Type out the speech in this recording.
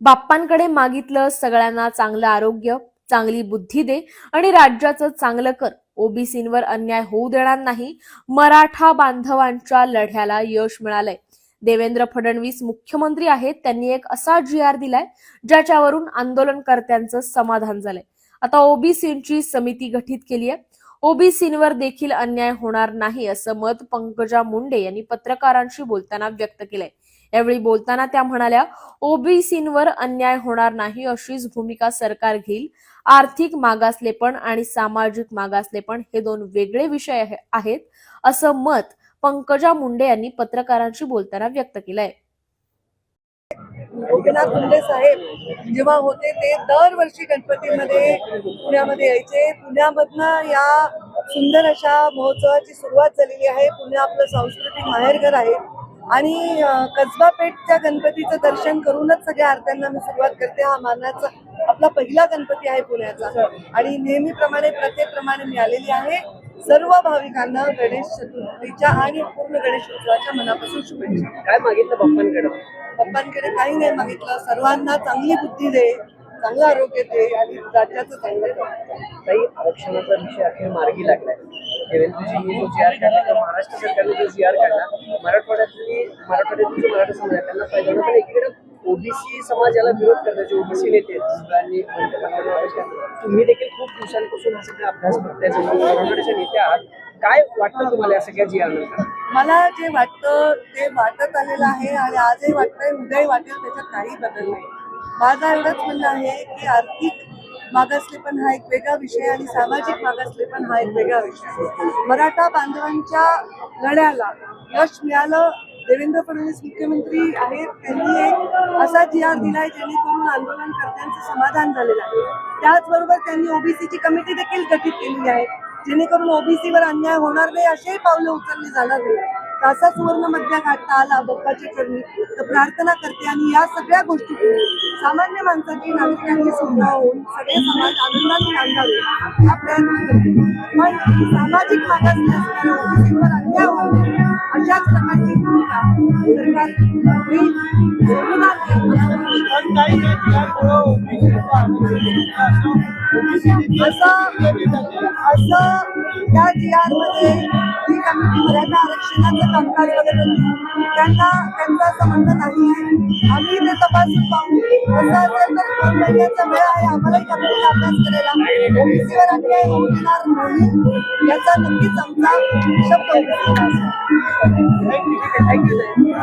बाप्पांकडे मागितलं सगळ्यांना चांगलं आरोग्य चांगली बुद्धी दे आणि राज्याचं चांगलं कर. ओबीसींवर अन्याय होऊ देणार नाही. मराठा बांधवांच्या लढ्याला यश मिळालंय. देवेंद्र फडणवीस मुख्यमंत्री आहेत त्यांनी एक असा जी आर दिलाय ज्याच्यावरून आंदोलनकर्त्यांचं समाधान झालंय. आता ओबीसींची समिती गठीत केली आहे ओबीसींवर देखील अन्याय होणार नाही असं मत पंकजा मुंडे यांनी पत्रकारांशी बोलताना व्यक्त केलंय. यावेळी बोलताना त्या म्हणाल्या ओबीसींवर अन्याय होणार नाही अशीच भूमिका सरकार घेईल. आर्थिक मागासलेपण आणि सामाजिक मागासलेपण हे दोन वेगळे विषय आहेत असं मत पंकजा मुंडे यांनी पत्रकारांशी बोलताना व्यक्त केलंय. गोपीनाथ मुंडे साहेब जेव्हा होते ते दरवर्षी गणपतीमध्ये पुण्यामध्ये यायचे. पुण्यामधनं या सुंदर अशा महोत्सवाची सुरुवात झालेली आहे. पुणे आपलं सांस्कृतिक माहेरघर आहे. आणि कसबा पेठच्या गणपतीचं दर्शन करूनच सगळ्या आरत्यांना मी सुरुवात करते. हा मानाचा आपला पहिला गणपती आहे पुण्याचा. आणि नेहमीप्रमाणे प्रथेप्रमाणे मी आलेली आहे. सर्व भाविकांना गणेश चतुर्थीच्या आणि पूर्ण गणेश उत्सवाच्या मनापासून शुभेच्छा. काय मागितलं बाप्पांकडे? पप्पांकडे काही नाही मागितलं. सर्वांना चांगली बुद्धी दे चांगलं आरोग्य दे आणि राज्याचं चांगलं. काही आरक्षणाचा विषय अखेर मार्गी लागलाय. देवेंद्रजींनी जो जी आर काढला किंवा महाराष्ट्र सरकारने जो जी आर काढला मराठवाड्यातली मराठवाड्यातील मराठा समाज आहे त्यांना फायदा पण एकीकडे ओबीसी समाजाला विरोध करण्याचे ओबीसी नेते सगळ्यांनी तुम्ही देखील खूप दिवसांपासून हा सगळा अभ्यास करताय जवळ नेत्या आहात. काय वाटतं तुम्हाला या सगळ्या जी मला जे वाटतं ते वाटत आलेलं आहे आणि आजही वाटतंय उद्याही वाटेल त्याच्यात काही बदल नाही. माझा एवढंच म्हणणं आहे की आर्थिक मागासलेपण हा एक वेगळा विषय आणि सामाजिक मागासलेपण हा एक वेगळा विषय. आहे. मराठा बांधवांच्या लढ्याला यश मिळालं देवेंद्र फडणवीस मुख्यमंत्री आहेत. त्यांनी एक असा जिहार दिलाय जेणेकरून आंदोलनकर्त्यांचं समाधान झालेलं आहे. त्याचबरोबर त्यांनी ओबीसीची कमिटी देखील गठीत केलेली आहे. जेणेकरून ओबीसीवर अन्याय होणार नाही असेही पावलं उचलली जाणार नाही तर असा सुवर्ण मध्या काढता आला बप्पाची चरणी. तर प्रार्थना करते आणि या सगळ्या गोष्टी सामान्य माणसाची नागरिकांची सुविधा होऊन सगळे समाज आनंदाने नांदावे. हा प्रयत्न करते. पण सामाजिक मागासले ओबीसीवर अन्याय होऊ अशाच प्रकारची असं असं या जी मध्ये जी कमिटी मराठा आरक्षणाचं कामकाज बघत होती त्यांना त्यांचं असं नाही आहे आम्ही ते तपासून पाहू तसं असेल तर दोन महिन्याचा वेळ आहे आम्हालाही कमिटीचा अभ्यास करायला ओबीसीवर अन्याय होऊ देणार नाही याचा नक्कीच आमचा शब्द